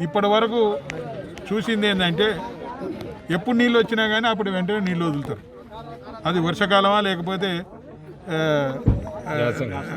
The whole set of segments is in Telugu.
ఇప్పటి వరకు చూసింది ఏంటంటే ఎప్పుడు నీళ్ళు వచ్చినా కానీ అప్పుడు వెంటనే నీళ్ళు వదులుతారు. అది వర్షాకాలమా లేకపోతే ఆ,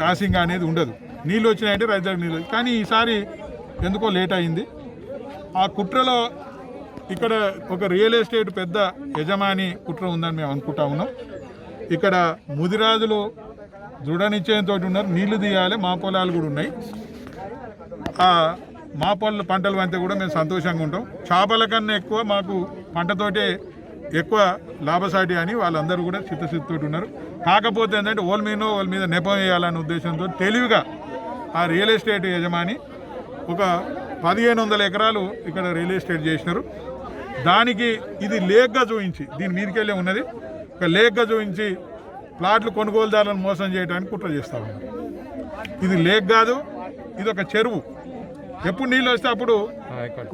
యాసింగా అనేది ఉండదు. నీళ్ళు వచ్చినాయంటే రైతులకు నీళ్ళు కానీ ఈసారి ఎందుకో లేట్ అయింది. ఆ కుట్రలో ఇక్కడ ఒక రియల్ ఎస్టేట్ పెద్ద యజమాని కుట్ర ఉందని మేము అనుకుంటా ఉన్నాం. ఇక్కడ ముదిరాజులు దృఢ నిశ్చయంతో ఉన్నారు. నీళ్ళు తీయాలి మా పొలాలు కూడా ఉన్నాయి. ఆ మా పళ్ళు పంటలు అంతే కూడా మేము సంతోషంగా ఉంటాం. చేపల కన్నా ఎక్కువ మాకు పంటతోటే ఎక్కువ లాభసాటి అని వాళ్ళందరూ కూడా చిత్తశుద్ధితో ఉన్నారు. కాకపోతే ఏంటంటే ఓల్ మీద వాళ్ళ మీద నెపం వేయాలనే ఉద్దేశంతో తెలివిగా ఆ రియల్ ఎస్టేట్ యజమాని ఒక పదిహేను వందల ఎకరాలు ఇక్కడ రియల్ ఎస్టేట్ చేసినారు. దానికి ఇది లేక్గా చూపించి దీని మీదకెళ్ళే ఉన్నది. ఒక లేక్గా చూపించి ప్లాట్లు కొనుగోలుదారులను మోసం చేయడానికి కుట్ర చేస్తా ఉన్నారు. ఇది లేక్ కాదు ఇది ఒక చెరువు. ఎప్పుడు నీళ్ళు వస్తే అప్పుడు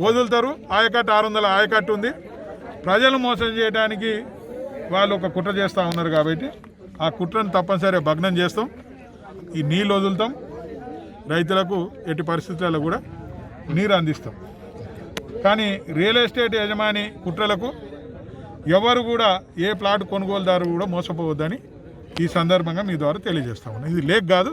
వదులుతారు. ఆయకట్టు ఆరు వందల ఆయకట్టు ఉంది. ప్రజలు మోసం చేయడానికి వాళ్ళు ఒక కుట్ర చేస్తూ ఉన్నారు కాబట్టి ఆ కుట్రను తప్పనిసరిగా భగ్నం చేస్తాం. ఈ నీళ్ళు వదులుతాం. రైతులకు ఎట్టి పరిస్థితులలో కూడా నీరు అందిస్తాం. కానీ రియల్ ఎస్టేట్ యజమాని కుట్రలకు ఎవరు కూడా ఏ ప్లాట్ కొనుగోలుదారు కూడా మోసపోవద్దని ఈ సందర్భంగా మీ ద్వారా తెలియజేస్తా ఉన్నాను ఇది లేక్ కాదు.